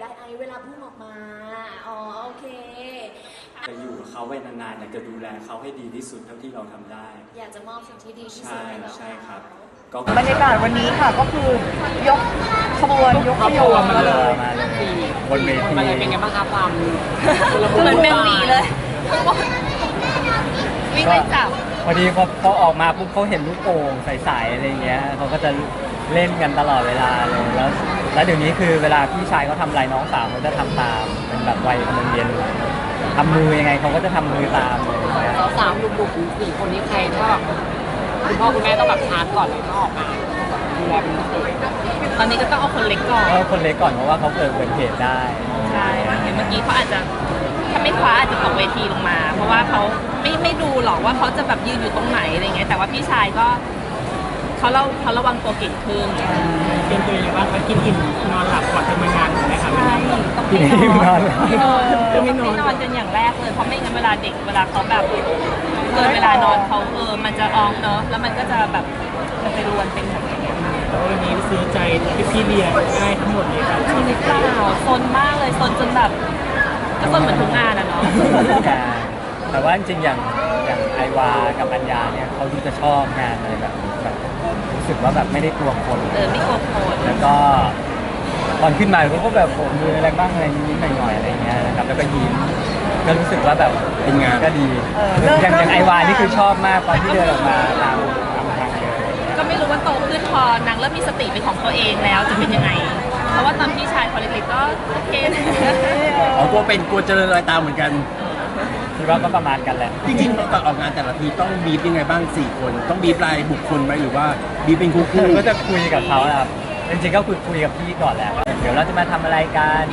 ได้ไอเวลาพุ่งออกมา อ๋อโอเค จะอยู่กับเขาไว้นานๆอยากจะดูแลเขาให้ดีที่สุดเท่าที่เราทำได้ อยากจะมอบสิ่งที่ดีที่สุดใช่ให้กับใช่เขาครับ ก็บรรยากาศวันนี้ค่ะก็คือยกขบวนยกขยงมาเลยมาเลยบนเวทีมันเลยเป็นไงบ้างครับความเหมือนแมงวีเลย วิ่งไล่จับ พอดีพอพอออกมาปุ๊บเขาเห็นลูกโป่งใสๆอะไรเงี้ยเขาก็จะเล่นกันตลอดเวลาเลยแล้ว แล้วเดี๋ยวนี้คือเวลาพี่ชายเขาทำอะไรน้องสาวเขาจะทำตามเป็นแบบวัยกำลังเรียนรู้ทำมือยังไงเขาก็จะทำมือตามเลยสาวสามหนุ่มๆสี่คนนี้ใครถ้าแบบคุณพ่อคุณแม่ต้องแบบชาร์จก่อนเลยถ้าออกมาดูแลเป็นพิเศษตอนนี้ก็ต้องเอาคนเล็กก่อนก็คนเล็กก่อนเพราะว่าเขาเกิดอุบัติเหตุได้ใช่เห็นเมื่อกี้เขาอาจจะถ้าไม่คว้าอาจจะตกเวทีลงมา เพราะว่าเขาไม่ไม่ดูหรอกว่าเขาจะแบบยืนอยู่ตรงไหนอะไรเงี้ยแต่ว่าพี่ชายก็ เขาเราเขาระวังตัวเก่งขึ้นเป็นตัวเองว่าเขากินอิ่มนอนหลับก่อนจะมางานถูกไหมครับใช่ต้องไม่กินอิ่มนนออนนเออต้องไม่นอนกันอย่างแรกเลยเพราะไม่งั้นเวลาเด็กเวลาเขาแบบเกินเวลานอนเขาเออมันจะอองเนอะแล้วมันก็จะแบบมันจะรวนเป็นแบบอย่างเงี้ยแล้ววันนี้ซื้อใจพี่พี่เรียนง่ายทั้งหมดเลยครับจริงหรือเปล่าซนมากเลยซนจนแบบก็ซนเหมือนทุกงานอะเนาะแต่ว่าจริงๆอย่างอย่างไอวากับปัญญาเนี่ยเขาดูจะชอบงานอะไรแบบนี้แบบรู้ สึกว่าแบบไม่ได้กลัวคน เออไม่กลัวโคตรแล้วก็ตอนขึ้นมาเขาก็แบบโบกมืออะไรบ้างอะไรนิดๆหน่อยๆอะไรเงี้ยนะครับแล้วก็ยิ้มก็รู้สึกว่าแบบเป็นงานก็ดีอย่างอย่างไอวานี่คือชอบมากตอนที่เดินออกมาตามตามทางเดินก็ไม่รู้ว่าโตขึ้นพอนางเริ่มมีสติเป็นของตัวเองแล้วจะเป็นยังไง เพราะว่าตอนพี่ชายคนเล็กๆก็โอเคนะ อ๋อกลัวเป็นกลัวเจริญรอยตามเหมือนกัน คิดว่าก็ประมาณกันแหละ จริงๆตอนออกงานแต่ละทีต้องบีบยังไงบ้างสี่คน ต้องบีบรายบุคคลไหมหรือว่าบีบเป็นคู่คู่ก็จะคุยกับเขานะครับจริงๆก็คุยคุยกับพี่ก่อนแหละเดี๋ยวเราจะมาทำอะไรกัน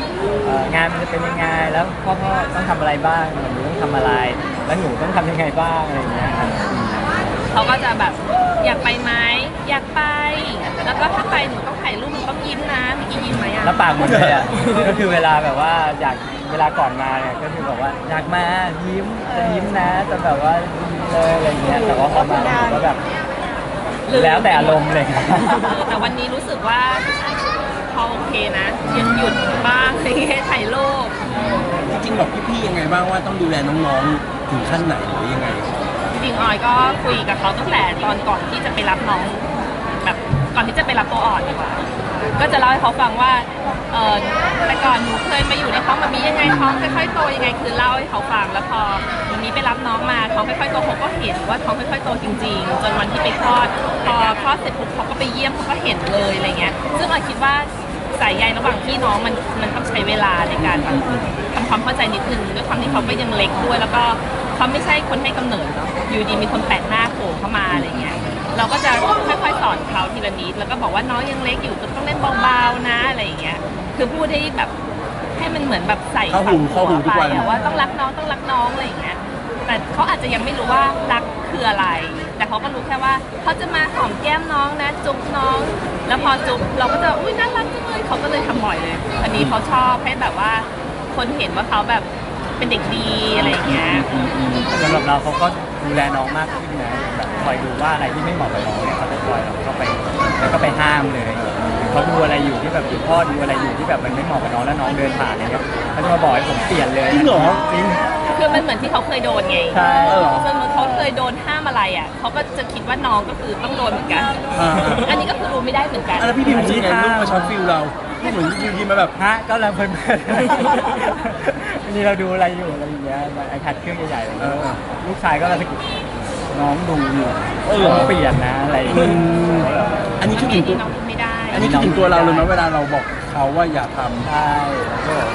เอ่องานมันจะเป็นยังไงแล้วพ่อพ่อต้องทำอะไรบ้างหนูต้องทำอะไร แล้วหนูต้องทำยังไงบ้างอะไรอย่างเงี้ยครับเขาก็จะแบบอยากไปไหม อยากไป แล้วก็ถ้าไปหนูต้องถ่ายรูปหนูต้องยิ้มนะเมื่อกี้ยิ้มไหมอะแล้วปากหมดเลยอะ ก็คือเวลาแบบว่าอยากเวลาก่อนมาเนี่ยก็คือบอกว่าอยากมายิ้มจะยิ้มนะจะแบบว่ายิ้มเลยอะไรอย่างเงี้ยแต่ว่าพอมาผมก็แบบแล้วแต่อารมณ์เลยครับเออแต่วันนี้รู้สึกว่าเขาโอเคนะยังหยุดบ้างอะไรเงี้ยถ่ายรูปจริงๆบอกพี่ๆยังไงบ้างว่าต้องดูแลน้องๆถึงขั้นไหนหรือยังไง จริงๆออยก็คุยกับเขาตั้งแต่ตอนก่อนที่จะไปรับน้องแบบ ก่อนที่จะไปรับตัวอ่อนดีกว่าก็จะเล่าให้เขาฟังว่าเออแต่ก่อนหนูเคยมาอยู่ในท้องมันมียังไงท้องค่อยๆโตยังไงคือเล่าให้เขาฟังแล้วพอวันนี้ไปรับน้องมาท้องค่อยๆโตเขาก็เห็นว่าท้องค่อยๆโตจริง ๆ จนวันที่ไปคลอดพอคลอดเสร็จปุ๊บเขาก็ไปเยี่ยมเขาก็เห็นเลยอะไรเงี้ยซึ่งออยคิดว่าสายใยระหว่างพี่น้องมันมันต้องใช้เวลาในการแบบทำความเข้าใจนิดนึงด้วยความที่เขาก็ยังเล็กด้วย แล้วก็เขาไม่ใช่คนให้กำเนิดเนาะอยู่ดีมีคนแปลกหน้าโผล่เข้ามาอะไรเงี้ย เราก็จะค่อยๆสอนเขาทีละนิดแล้วก็บอกว่าน้องยังเล็กอยู่ต้องเล่นเบาๆนะอะไรอย่างเงี้ย คือพูดให้แบบให้มันเหมือนแบบใส่เข้าหูฝังเข้าหูทุกวัน ไปอะว่าต้องรักน้องต้องรักน้องอะไรอย่างเงี้ย แต่เขาอาจจะยังไม่รู้ว่ารักคืออะไร แต่เขาก็รู้แค่ว่าเขาจะมาหอมแก้มน้องนะ จุ๊บน้อง แล้วพอจุ๊บเราก็จะอุ้ยน่ารักจังเลยเขาก็เลยทำบ่อยเลย อันนี้เขาชอบให้แบบว่า คนเห็นว่าเขาแบบเป็นเด็กดีอะไรอย่างเงี้ย สำหรับเราเขาก็ดูแลน้องมากขึ้นนะแบบค อยดูว่าอะไรที่ไม่เหมาะกับน้องเนี่ยเขาจะคอยเราก็ไปแล้วก็ไปห้ามเลยเขาดูอะไรอยู่ที่แบบคุณพ่อดูอะไรอยู่ที่แบบมันไม่เหมาะกับน้องแล้วน้องเดินผ่านเนี่ยเขาจะมาบอกให้ผมเปลี่ยนเลยจริงเหรอจริง คือมันเหมือนที่เขาเคยโดนไงใช่เออเหรอจนเขาเคยโดนห้ามอะไรอะเขาก็จะคิดว่าน้องก็คือต้องโดนเหมือนกัน อ่า อันนี้ก็คือรู้ไม่ได้เหมือนกันแล้วพี่พิมพ์รู้สึกไงลูกมาช็อตฟิลเราพี่เหมือนอยู่ดีมาแบบ ฮะก็แล้วเพลินๆวันนี้เราดูอะไรอยู่อะไรอย่างเงี้ยไอแพดเครื่องใหญ่ๆอะไรอย่างเงี้ยเออ ลูกชายก็เลย น้องดูอยู่เออเหรอต้องเปลี่ยนนะอะไรอย่างอืเงี้ยมอันนี้คิดถึงตัว น้องพูดไม่ได้อันนี้คิดถึงตัวเราเลยไหมเวลาเราบอกเขาว่าอย่าทำใช่ก็บอก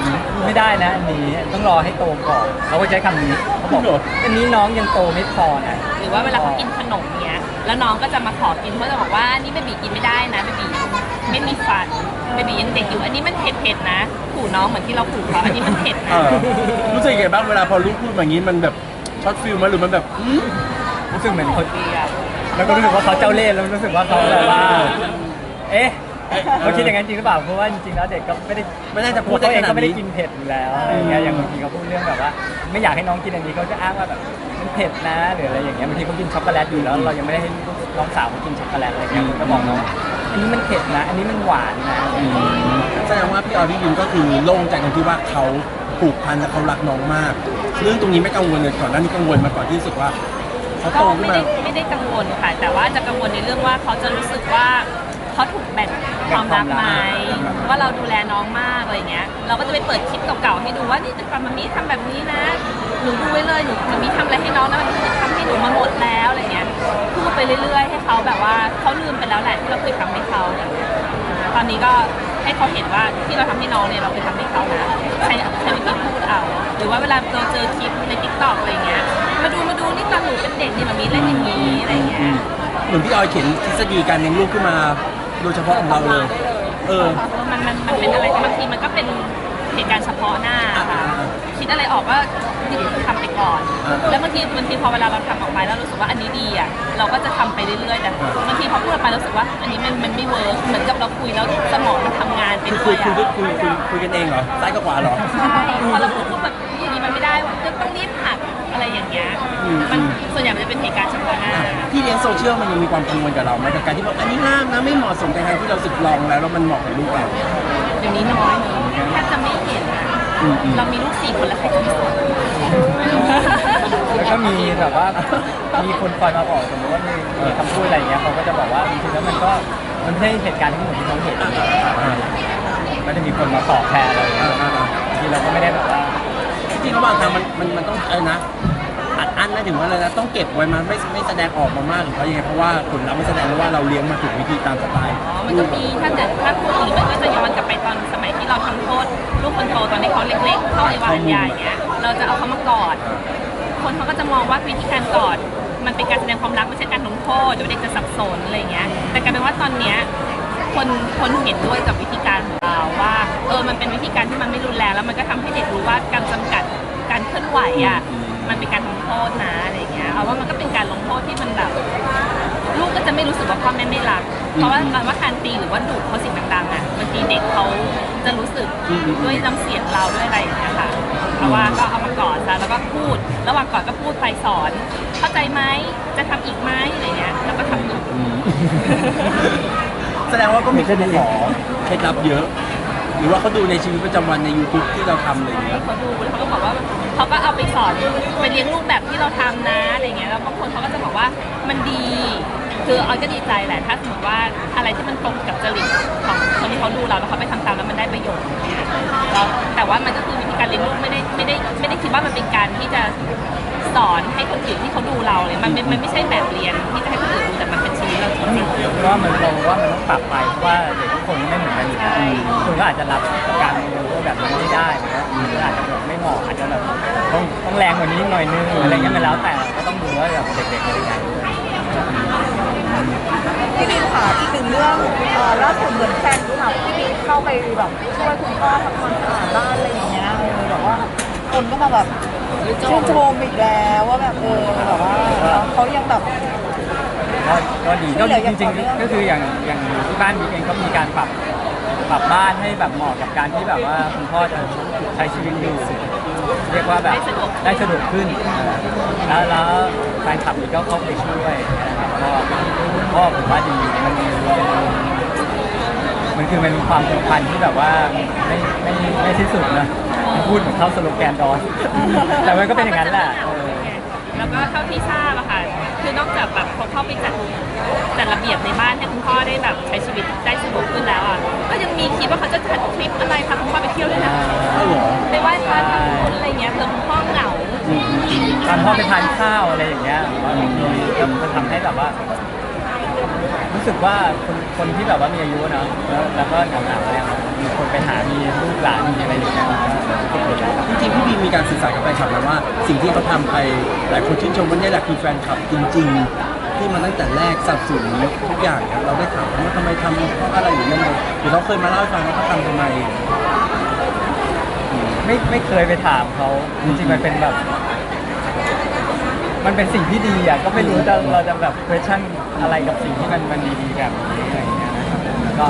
ไม่ได้นะอันนี้ต้องรอให้โตก่อนเขาก็ใช้คำนี้เขาบอกจริงเหรออันนี้น้องยังโตไม่พอนะหรือว่าเวลาเขากินขนมเนี้ย แล้วน้องก็จะมาขอกินเขาจะบอกว่านี่เบบีกินไม่ได้นะเบบีไม่มีฟันเบบียังเด็กอยู่ อันนี้มันเผ็ดๆนะขู่น้องเหมือนที่เราขู่เขาอันนี้มันเผ็ดเอนะอรู้สึกยังไงบ้างเวลาพอลูกพูดแบบนี้มันแบบช็อตฟิลไหมาหรือมันแบบอืม รู้สึกเหมือนคนดีอะแล้วก็รู้สึกว่าเขาเจ้าเล่ห์แล้วรู้สึกว่าเขาแบบว่า เอ๊ะเขาคิดอย่างนั้นจริงหรือเปล่าเพราะว่าจริงๆแล้วเด็กก็ไม่ได้ไม่น่าจะพูตัดวได้เขาเอขงนาก็ดไม่ได้นี้กินเผ็ดอยู่แล้วอะไรอย่างเงี้ยอย่างบางทีเขาพูดเรื่องแบบว่า ไม่อยากให้น้องกินอันนี้เขาจะอ้างว่าแบบมันเผ็ดนะหรืออะไรอย่างเงี้ยบางทีเขากินช็อกโกแลตอยู่แล้วเรายังไม่ได้ให้น้องสาวเขากินช็อกโกแลตอะไรเงี้ยก็บอกน้องอันนี้มันเผ็ดนะ อันนี้มันหวานนะอืมแสดงว่าพี่ออยพี่บินก็คือโล่งใจตรงที่ว่าเขาผูกพันและเขารักน้องมาก เรื่องตรงนี้ไม่กังวลเลยก่อนหน้านี้กังวลมาก่อนที่รู้สึกว่า เขาก็โตขึ้นไม่มา ได้ไม่ได้กังวลค่ะ แต่ว่าจะกังวลในเรื่องว่าเขาจะรู้สึกว่าเขาถูกแบ่งความรักไหมว่าเราดูแลน้องมากอะไรเงี้ย เราก็จะไปเปิดคลิปเก่าๆให้ดูว่านี่แต่ก่อนมามีทำแบบนี้นะ หนูดูไว้เลยหนูมามีทำอะไรให้น้องนะมันทำให้หนูมาหมดแล้วอะไรเงี้ยพูดไปเรื่อย ๆ ให้เขาแบบว่าเขาลืมไปแล้วแหละที่เราเคยทำให้เขาอะไรเงี้ยตอนนี้ก็ให้เขาเห็นว่าที่เราทำให้น้องเนี่ยเราเคยทำให้เขานะใช้ใช้วิธีพูดเอา หรือว่าเวลาเราเจอคลิปในทิกตอกอะไรเงี้ย มาดูมาดูนี่ตอนหนูเป็นเด็กนี่มามีเล่นอย่างนี้อะไรเงี้ยเหมือนพี่ออยเขียนทฤษฎีการเลี้ยงลูกขึ้นมาโดยเฉพาะของเราเลย เออ มันมันมันเป็นอะไรที่บางทีมันก็เป็นเหตุการณ์เฉพาะหน้าค่ะคิดอะไรออกก็นี่ทำไปก่อน อ่าแล้วบางทีบางทีพอเวลาเราทำออกไปแล้วรู้สึกว่าอันนี้ดีอะเราก็จะทำไปเรื่อยๆแต่บางทีพอพูดออกไปแล้วรู้สึกว่า อันนี้มันมันไม่เวิร์กเหมือนกับเราคุยแล้วสมองมันทำงานไปคือด้คุวยยคุยอะคุยคุยคุยกันเองเหรอซ้ายกับขวาเหรอ ใช่พอเราพูดปุ๊บแบบอย่างนี้มันไม่ได้ว่าต้องรีบหัก มมันส่วนใหญ่มันจะเป็นเหตุการณ์เฉพาะหน้าที่เลี้ยงโซเชียลมันยังมีความกังวลกับเราไหมกับการที่ว่าอันนี้ห้ามนะไม่เหมาะสมกับการที่เราสึกลองแล้วแล้วมันเหมาะกับลูกเราเดี๋ยวนี้น้อยเนอะแทบจะไม่เห็นอะอืมอืมเรามีลูกสี่คนแล้วใครจะไม่สนแล้วก็มีแบบว่ามีคนคอยมาบอกสมมติว่ามีมีคำพูดอะไรอย่างเงี้ยเขาก็จะบอกว่าจริงๆแล้วมันก็มันไม่ใช่เหตุการณ์ที่เหมือนที่เขาเห็นก็จะมีคนมาตอบแทนเราอย่างเงี้ยบางทีเราก็ไม่ได้แบบว่าจริงๆระหว่างทางมันมันมันต้องเออนะ อัดอั้นนะถึงว่าอะไรนะต้องเก็บไว้มันไม่ไม่แสดงออกมามากหรือเพราะยังไงเพราะว่าผลลัพธ์มันแสดงว่าเราเลี้ยงมาถูกวิธีตามสไตล์อ๋อมันก็มีถ้าเกิดถ้าพูดถึงมันก็จะย้อนกลับไปตอนสมัยที่เราทำโทษลูกคนโตตอนที่เขาเล็กๆเข้าไอวานยาอย่างเงี้ยเราจะเอาเขามากอด คนเขาก็จะมองว่าวิธีการกอด มันเป็นการแสดงความรักไม่ใช่การลงโทษเดี๋ยวเด็กจะสับสนอะไรอย่างเงี้ย แต่กลายเป็นว่าตอนเนี้ยคนคนเห็นด้วยกับวิธีการของเราว่าเออมันเป็นวิธีการที่มันไม่รุนแรงแล้วมันก็ทำให้เด็กรู้ว่าการจำกัดการเคลื่อนไหวอะ มันเป็นการลงโทษนะอะไรอย่างเงี้ยเอาว่ามันก็เป็นการลงโทษที่มันแบบลูกก็จะไม่รู้สึกว่าพ่อแม่ไม่รัก เพราะว่าการว่าการตีหรือว่าดุเขาสิ่งต่างๆอะบางทีเด็กเขาจะรู้สึกด้วยน้ำเสียงเราด้วยอะไรอย่างเงี้ยค่ะเพราะว่าก็เอามากอดซะแล้วก็พูด ระหว่างกอดก็พูดไปสอน เข้าใจไหมจะทำอีกไหมอะไรเงี้ยแล้วก็ทำดูแสดงว่าก็มีคนขอเคล็ดลับเยอะ หรือว่าเขาดูในชีวิตประจำวันใน YouTube ที่เราทำอะไรอย่างเงี้ยเขาดูแล้วเขาก็บอกว่า เขาก็เอาไปสอนไปเลี้ยงลูกแบบที่เราทำนะอะไรเงี้ยแล้วบางคนเขาก็จะบอกว่ามันดี คือออยก็ดีใจแหละถ้าสมมติว่าอะไรที่มันตรงกับจริตของคนที่เขาดูเราแล้วเขาไปทำตามแล้วมันได้ประโยชน์แล้วแต่ว่ามันก็คือวิธีการเลี้ยงลูกไม่ได้ไม่ได้ไม่ได้คิดว่ามันเป็นการที่จะสอนให้คนอื่นที่เขาดูเราเลยมันเป็นมันไม่ใช่แบบเรียนที่จะให้คนอื่นดูแต่มันเป็นชีวิตเราจริงๆเพราะว่ามันเราว่ามันต้องปรับไปเพราะว่าเด็กทุกคน นกันอยู่แล้วคุณก็อาจจะรับการเรียนรู้แบบนี้ไม่ได้หรือว่าอาจจะแบบไม่เหมาะอาจจะแบบต้องต้องแรงกว่านี้หน่อยนึงอะไรเงี้ยมันแล้วแต่ก็ต้องดูว่าแบบเด็กๆเป็นยังไงด้วยพี่บินค่ะอีกหนึ่งเรื่องเอ่อล่าสุดเหมือนแฟนค่ะพี่บินเข้าไปแบบช่วยคุณพ่อทำความสะอาดบ้านอะไรอย่างเงี้ยเออแบบว่าคนก็มาแบบชื่นชมอีกแล้วว่าแบบเออแบบว่าเขายังแบบ ก็ก็ดีก็ดีจริงๆก็คืออย่างอย่างที่บ้านบิ๊กเองก็มีการปรับ ปรับบ้านให้แบบเหมาะกับการที่แบบว่าคุณพ่อจะใช้ชีวิตอยู่เรียกว่าแบบได้สะดวกได้สะดวกขึ้น แล้วแล้วแฟนคลับนี่ก็เข้าไปช่วยนะครับก็ก็ผมว่าดีมันมันคือมันมีความผูกพันที่แบบว่าไม่ไม่ไม่สิ้นสุดนะพูดเหมือนเข้าสโลแกนดอนแต่มันก็เป็นอย่างนั้นแหละเออ แล้วก็เท่าที่ทราบอะค่ะ คือนอกจากแบบเขาเข้าไปจัดจัดระเบียบในบ้านให้คุณพ่อได้แบบใช้ชีวิตได้สะดวกขึ้นแล้วอะก็ยังมีคิดว่าเขาจะจัดคลิปอะไรพาคุณพ่อไปเที่ยวด้วยนะใช่เหรอไปไหว้พระทำบุญอะไรเงี้ยเผื่อคุณพ่อเหงา ตอนพ่อไปทานข้าวอะไรอย่างเงี้ยผมว่าบางทีก็มันทำให้แบบว่า รู้สึกว่าคนคนที่แบบว่ามีอายุเนอะแล้วแล้วก็เหงาๆเนี่ยมีคนไปหามีลูกหลานมีอะไรอย่างเงี้ยก็เกิดแล้วจริงๆพี่บีมีการสื่อสารกับแฟนคลับนะว่า สิ่งที่เขาทำไปหลายคนชื่นชมว่านี่แหละคือแฟนคลับจริง ๆ ที่มาตั้งแต่แรกสนับสนุนทุกอย่างเนี่ยเราได้ถามว่าทำไมทำเพราะอะไรหรือยังไงหรือเขาเคยมาเล่าให้ฟังว่าเขาทำทำไม ไม่ไม่เคยไปถามเขาจริงๆมันเป็นแบบ มันเป็นสิ่งที่ดีอะก็ไม่รู้จะเราจะแบบ question อะไรกับสิ่งที่มันมันดีๆแบบนี้อะไรอย่างเงี้ยนะครับแล้วก็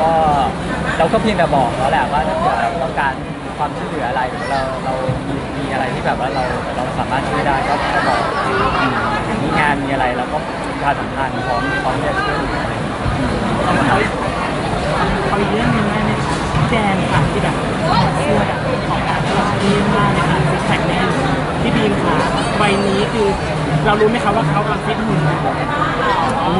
ก็เราก็เพียงแต่บอกเขาแหละว่าถ้าเกิดเราต้องการความช่วยเหลืออะไรหรือเราเรามีมีอะไรที่แบบว่าเราเราสามารถช่วยได้ก็ก็บอกมีงานมีอะไรเราก็ประชาสัมพันธ์พร้อมพร้อมที่จะช่วยเหลืออะไรอย่างเงี้ยเอา คือเรารู้ไหมครับว่าเขากำลังฟิตหุ่นอยู่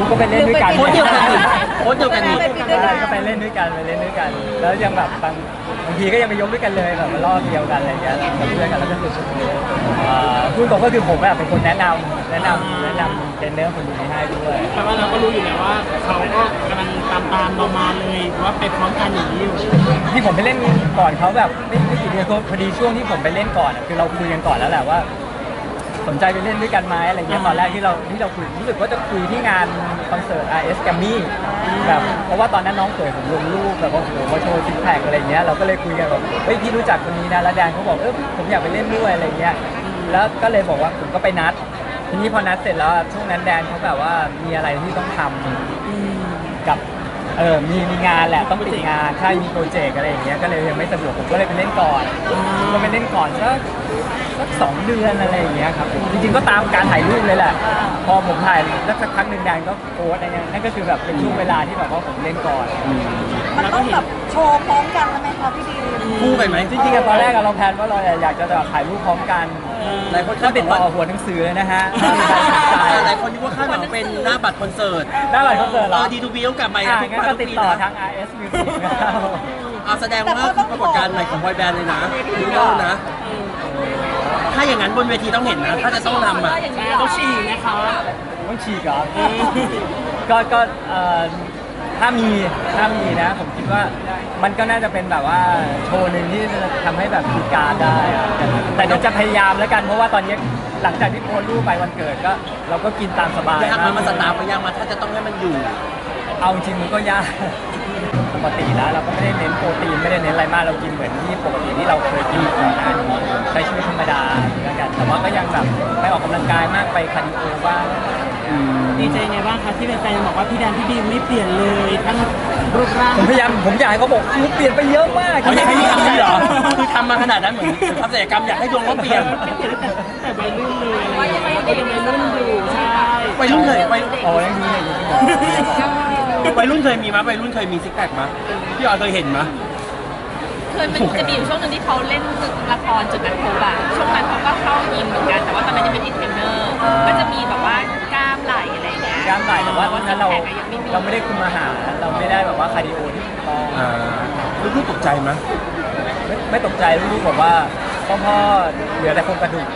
ก็ไปเล่นด้วยกันโค้ชเดียวกันนี่โค้ชเดียวกันนี่ใช่ก็ไปเล่นด้วยกันไปเล่นด้วยกัน แล้วยังแบบบางบางทีก็ยังไปยกด้วยกันเลยแบบมารอบเดียวกันอะไรอย่างเงี้ยกับเพื่อนกันแล้วก็คือเอ่อพูดตรงก็คือผมแบบเป็นคนแนะนำแนะนำแนะนำเทรนเนอร์คนนี้ให้ด้วยแต่ว่าเราก็รู้อยู่แล้วว่าเขาก็กำลังตามตามๆเรามาเลยว่าไปพร้อมกันอย่างนี้อยู่ที่ผมไปเล่นก่อนเขาแบบไม่ไม่กี่เดือนพอดีช่วงที่ผมไปเล่นก่อนอะคือเราคุยกันก่อนแล้วแหละว่า สนใจไปเล่นด้วยกันไหมอะไรเงี้ยตอนแรกที่เราที่เราคุยรู้สึกว่าจะคุยที่งานคอนเสิร์ต RS g r a m m y แบบเพราะว่าตอนนั้นน้องเขยผมลงรูปแบบว่าโอ้โหมาโชว์ซิกแพคอะไรเงี้ยเราก็เลยคุยกันแบบเฮ้ยพี่รู้จักคนนี้นะแล้วแดนเขาบอกเออผมอยากไปเล่นด้วยอะไรเงี้ยแล้วก็เลยบอกว่าผมก็ไปนัด ทีนี้พอนัดเสร็จแล้วช่วงนั้นแดนเขาแบบว่ามีอะไรที่ต้องทำกับเออ มีมีงานแหละ ต้องติดงาน ใช่ มีโปรเจกต์อะไรอย่างเงี้ย ก็เลยยังไม่สะดวก ผมก็เลยไปเล่นก่อน ก็ไปเล่นก่อนสัก สักสองเดือนอะไรอย่างเงี้ยครับจริงๆก็ตามการถ่ายรูปเลยแหละ พอผมถ่ายแล้วสักพักหนึ่งแดนก็โพสต์อะไรเงี้ยนั่นก็คือแบบเป็นช่วงเวลาที่แบบว่าผมเล่นก่อน มันต้องแบบโชว์พร้อมกันแล้วไหมคะพี่ดีคู่ไปไหมจริงๆอะตอนแรกอะเราแพลนว่าเราอยากจะแบบถ่ายรูปพร้อมกันหลายคนก็คาดหติวัดงต่ว่าอหัวหนังสือเลยนะฮะถ้ามีใครสนใจหลายคนนึกว่าคาดหวังเป็นหน้าบัตรคอนเสิร์ตได้บัตรคอนเสิร์ตเหรเอออดีทูบีต้องกลับมาอะทุกงั้นปีก็ทุกติดปีต่อนะทาง RS Music นะครับเอาแสดงว่าคือปรากฏการณ์ใหม่ของบอยแบนด์เลยนะดูโน่นะ ถ้าอย่างนั้นบนเวทีต้องเห็นนะ ถ้าจะต้องทำอะเขาฉี่นะคะ ต้องฉีกเหรอก็ก็เอ่อถ้ามีถ้ามีนะ ผมคิดว่ามันก็น่าจะเป็นแบบว่าโชว์หนึ่งที่จะทำให้แบบมีการดได้อะแต่แต่เดี๋ยวจะพยายามแล้วกันเพราะว่าตอนนี้หลังจากที่โพสต์รูปไปวันเกิดก็ เราก็กินตามสบายยากไหมมันสตาร์ฟมันยากมาถ้าจะต้องให้มันอยู่ เอาจริงมันก็ยาก ปกติแล้วเราก็ไม่ได้เน้นโปรตีนไม่ได้เน้นอะไรมากเรากินเหมือนที่ปกติที่เราเคยกินก่อนหน้านี้ใช้ชีวิตธรรมดาแล้วกันแต่ว่าก็ยังแบบไปออกกำลังกายมากไปคาร์ดิโอบ้างดีใจไงบ้างคะที่แฟนๆบอกว่าพี่แดนพี่บีมไม่เปลี่ยนเลยทั้งรูปร่างผมพยายามผมอยากให้เขาบอกคุณเปลี่ยนไปเยอะมากเขาอยากให้มีคำนี้เหรอคือทำมาขนาดนั้นเหมือนทำศัลยกรรมอยากให้ดวงเขาเปลี่ยนไม่เปลี่ยนตั้งแต่แต่วัยรุ่นเลยอะไรอย่างเงี้ยก็ยังวัยรุ่นอยู่ใช่วัยรุ่นเคยวัยโอ้ยยังมีอย่างนี้ วัยรุ่นเคยมีมั้ยวัยรุ่นเคยมีซิกแพคมั้ยพี่ออยเคยเห็นมั้ยเคยมันจะมีอยู่ช่วงหนึงที่เขาเล่นละครจุดนัดพบอะช่วงนั้นเขาก็เข้ายิมเหมือนกัน แต่ว่าตอนนั้นยังไม่ได้เทรนเนอร์ ก็จะมีแบบว่ากล้ามไหล่อะไรอย่างเงี้ยกล้ามไหล่แต่ว่าตอนนั้นเราซิกแพคอะยังไม่มีเราไม่ได้คุมอาหารเราไม่ได้แบบว่าคาร์ดิโอที่ถูกต้องอ่าลูกๆตกใจมั้ยไม่ไม่ตกใจลูกบอกว่าพ่อพ่อเหลือแต่โครงกระดูก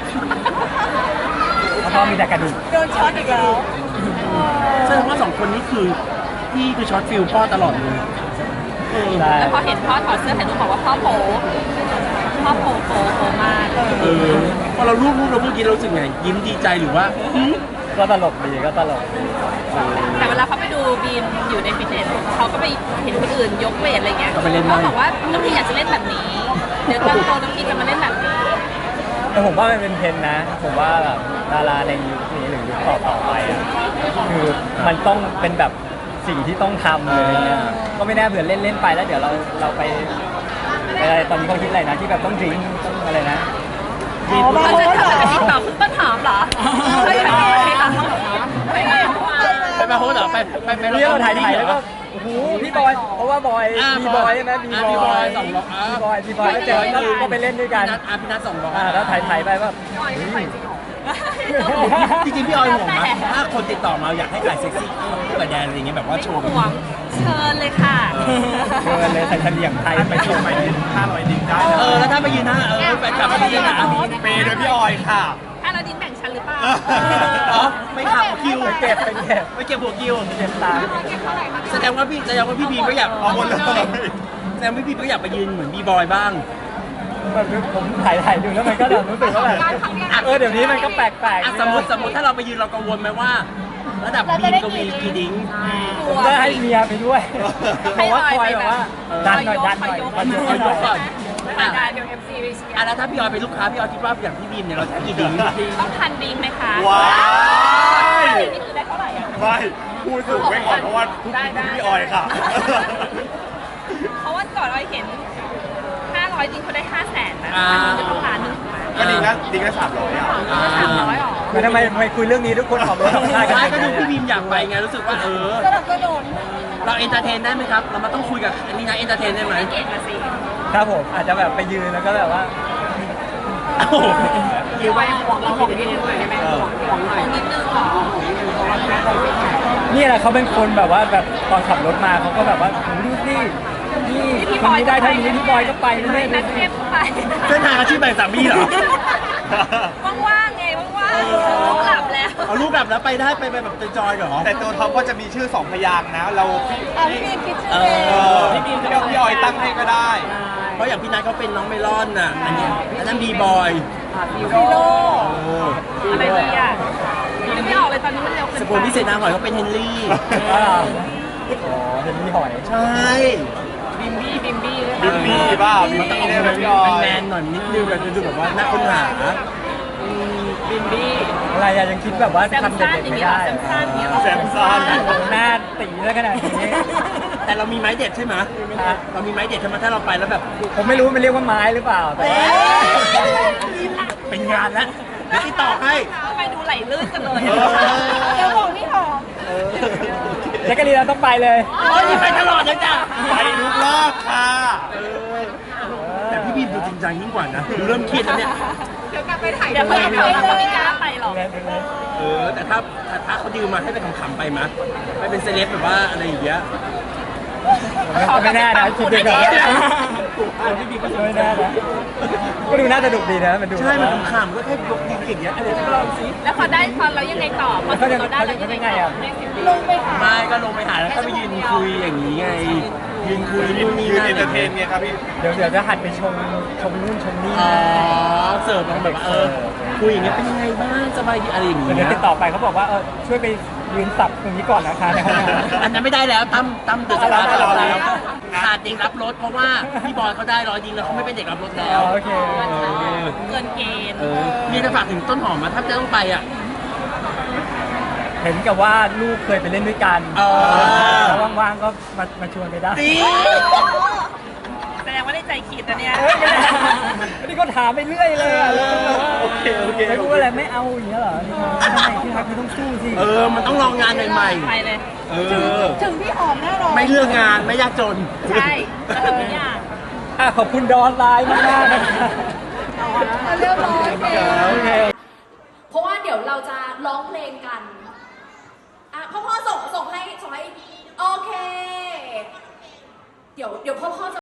พ่อพ่อมีแต่กระดูกโดนช็อตอีกแล้วแสดงว่าสองคนนี้คือ พี่คือช็อตฟิลพ่อตลอดเลยใช่แล้วพอเห็นพ่อถอดเสื้อถ่ายรูปบอกว่าพ่อโผพ่อโผโผโผมากเออพอเรารูปรูปเราเมื่อกี้เรารู้สึกไงยิ้มดีใจหรือว่าก็ตลกดีก็ตลกแต่เวลาเขาไปดูบีมอยู่ในฟิตเนสเขาก็ไปเห็นคนอื่นยกเวทอะไรเงี้ยก็ไปเล่นได้เขาบอกว่าน้องพี่อยากจะเล่นแบบนี้ เดี๋ยวตอนโตน้องพี่จะมาเล่นแบบนี้แต่ผมว่ามันเป็นเทรนด์นะ ผมว่าแบบดาราในยุคนี้หรือยุคต่อต่อๆไปอะคือมันต้องเป็นแบบ สิ่งที่ต้องทำเลยเนี่ย ก็ไม่แน่เผื่อเล่นเล่นๆไปแล้วเดี๋ยวเราเราไปอะไรตอนนี้เขาคิดอะไรนะที่แบบต้องดริงก์ต้องอะไรนะ อ๋อบางเราคนจะเหรทำอแบบติดต่อคุณต้นหอมเหรอไม่ใช่เหรอไม่ใช่เหรอไปมาโฮสเหรอไปไปไปนี่เราถ่ายถ่ายแล้วก็โอ้โหพี่บอย เพราะว่าบอยอ่ามีบอยใช่ไหมมีอ่าบมีบออยยสองร้อยอ่ามีบอยมีบอยแล้วเจอแล้วก็ไปเล่นด้วยกันนัดอาพี่นัทสองร้อยอ่าแล้วถ่ายถ่ายไปแบบเฮ้ยจริง ๆพี่ออยห่วงไหมถ้าคนติดต่อมาอยากให้ถ่ายเซ็กซี่คู่กับแดนอะไรอย่างเงี้ยแบบว่าโชว์ห่วงเชิญเลยค่ะเชิญเลยใส่เฉลี่ยงไทยไปชมไปห้าร้อยดิ้งได้เออแล้วถ้าไปยืนหน้าเออแฟนคลับมาดีนะเปย์โดยพี่ออยค่ะถ้าเราดินแบ่งชั้นหรือเปล่าอ๋อไม่ขับคิวไปเก็บไปเก็บไปเก็บหัวคิวเก็บตังค์แสดงว่าพี่แสดงว่าพี่บีมก็อยากเอาหมดเลยแสดงว่าพี่บีมก็อยากไปยืนเหมือนบีบอยบ้าง แบบผมถ่ายถ่ายดูแล้วมันก็แบบรู้สึกว่าแบบเออเดี๋ยวนี้มันก็แปลกๆอะนะสมมติสมมติถ้าเราไปยืนเรากังวลไหมว่า ระดับบีมกวีกีดิ้ง ผมก็ให้เมียไปด้วยเพราะว่าคอยแบบว่าดันหน่อยดันหน่อยดันหน่เอาอยยกก่อนอะได้เดี๋ยว MC ไปเชียอะร์แล้วถ้าพี่ออยเป็นลูกค้าพี่ออยคิดว่าอย่างพี่บีมเนี่ยเราจะให้กี่ดิ้งต้องทันดิ้งไหมคะว้ายนี่คือได้เท่าไหร่อะไม่พูดถูกไว้ก่อนเพราะว่าทุกได้ทีได้พี่ออยค่ะ เพราะว่าก่อนเราเห็น 500ดิ้งเขาได้5 0 0แสนนะอ่าอันนี้ก็ต้องล้านหนึงถูกไหมก็ดีนะดีก็สามร้อยอะสามร้อยหรอคือทำไมทำไมคุยเรื่องนี้ทุกคนออกมาได้กันใช่ก็หมดูดเลยพี่บีมอยากไปไงรู้สึกว่าเออสนับสนุนเราเอนเตอร์เทนได้ไหมครับ เรามาต้องคุยกับอันนี้นะเอนเตอร์เทนได้ไหมเก่งอะสิครับผมอาจจะแบบไปยืนแล้วก็แบบว่าหรือว่าห่วงเราห่วงนิดนึงหน่อยได้ไหมห่วงห่วงหน่อยนิดนึงเหรอห่วงนิดนึงเพราะว่าแม่เราไม่แข็งนี่แหละเขาเป็นคนแบบว่าแบบตอนขับรถมาเขาก็แบบว่าโหดูสิ นี่คนนี้ได้เท่านี้พี่บอยก็ไปนะเนี่ยนักเก็บไปเส้นทางอาชีพแบ่งสามีเหรอ ว่างๆไงว่างๆลูกหลับแล้วเอาลูกแบบแล้วไปได้ไปไปแบบจอยๆเหรอ แต่ตัวท็อปก็จะมีชื่อสองพยางค์นะ เราอะพี่บีมคิดชื่อเองเออพี่บีมพี่ออยตั้งให้ก็ได้ เพราะอย่างพี่นัทเขาเป็นน้องเมลอนน่ะ อันเนี้ยอันนั้นบีบอยซีโร่อะไรดีอะนึกไม่ออกเลยตอนนี้มันเร็วเกินสไปกุลพิเศษนางหอยเขาเป็นเฮนรี่อ่าอ๋อเห็นมีหอย ใช่ บิมบี้บิมบี้บิมบี้ป่ะบิมบี้ได้ไหมพี่ออยแมนๆหน่อยนิดนึงแบบจะดูแบบว่าน่าค้นหาบิมบี้อะไรอะยังคิดแบบว่าแซมทำซ่าเด็นกอๆย่างไม่เงี้ยได้แซมซ่านอย่างเงี้ยแซมซ่านหน้าตีแล้วขนาดนี้แต่เรามีไม้เด็ดใช่ไหมฮะเรามีไม้เด็ดใช่ไหมถ้าเราไปแล้วแบบ ผมไม่รู้มันเรียกว่าไม้หรือเปล่าแต่ว่าเป็นงานแล้วเดี๋ยวติดต่อให้ทำไมดูไหลลื่นจังเลยเออเดี๋ยวบอกพี่หอม แจ็คกะลีนเราต้องไปเลย โอ้ยนี่ไปตลอดเลยจ้ะไปทุกรอบค่ะแต่พี่บีมดูจริงจังยิ่งกว่านะดูเริ่มเครียดแล้วเนี่ย เดี๋ยวเพิ่งเขาเขาไม่กล้าไปหรอกเออ แต่ถ้าแต่ถ้าเขาดิวมาให้ไปขำๆไปมะไปเป็นเซเลบแบบว่าอะไรอย่างเงี้ย ไม่แน่นะคิดดูก่อนพี่บีก็ไม่แน่นะก็ดูน่าจะดุดีนะมันดูใช่ มันขำๆก็แค่ยกนิ้วอย่างเงี้ยอะไรที่ลองสิแล้วพอได้พอเรายังไงต่อพอเขาจะเราได้เขาเราจะยังไงยังไงต่ออะลงไปหาไม่ก็ลงไปหาแล้วก็ไปยืนคุยอย่างนี้ไง ยืนคุยนู่นนี่ยืนนั่เอนเตอร์เทนนไงครับพี่ เดี๋ยวเดี๋ยวจะหัดไปชมชมนู่นชมนี่อ๋อ เสิร์ฟมาแบบว่าเออคุยอย่างเงี้ยเป็นยังไงบ้างสบายดีอะไรอย่างเดี๋ยวเงี้ยติดต่อไปเขาบอกว่าเออช่วยไป ยืนสับตรงนี้ก่อนนะคะในห้องน้ำ อันนั้นไม่ได้แล้วตั้มตั้มเดือดร้อนเอาตลอดแล้แล้ววขาดเด็กรับรถเพราะว่าพี่บอยเขาได้ร้อยยิงแล้วเขาไม่เป็นเด็กรับรถแล้วโอเคเกินเกณฑ์เออมีจะฝากถึงต้นหอมมาถ้าจะต้องไปอะ เห็นกับว่าลูกเคยไปเล่นด้วยกันเออ แล้วว่างๆก็มามาชวนไปได้ ตีแสดงว่าได้ ใจคิดนะเนี่ยเอ้ยไม่ได้นี่ก็ถามไปเรื่อยเลยอะแล้วก็แบบว่าโอเคโอเค ไม่รู้อะไรไม่เอาอย่างเงี้ยเหรอทำไมที่พักไม่ต้องสู้สิเออ มันต้องลองงานใหม่ไปเลย ๆ เออ ถึงพี่หอมแน่นอนไม่เลือกงานไม่ยากจน ใช่แล้วทุกอย่างอะขอบคุณดอนไลน์มากๆนะคะเรียบร้อยโอเคโอเค เพราะว่าเดี๋ยวเราจะร้องเพลงกัน อะพ่อพ่อส่งส่งให้ส่งให้ โอเค เดี๋ยวเดี๋ยวพ่อพ่อจะ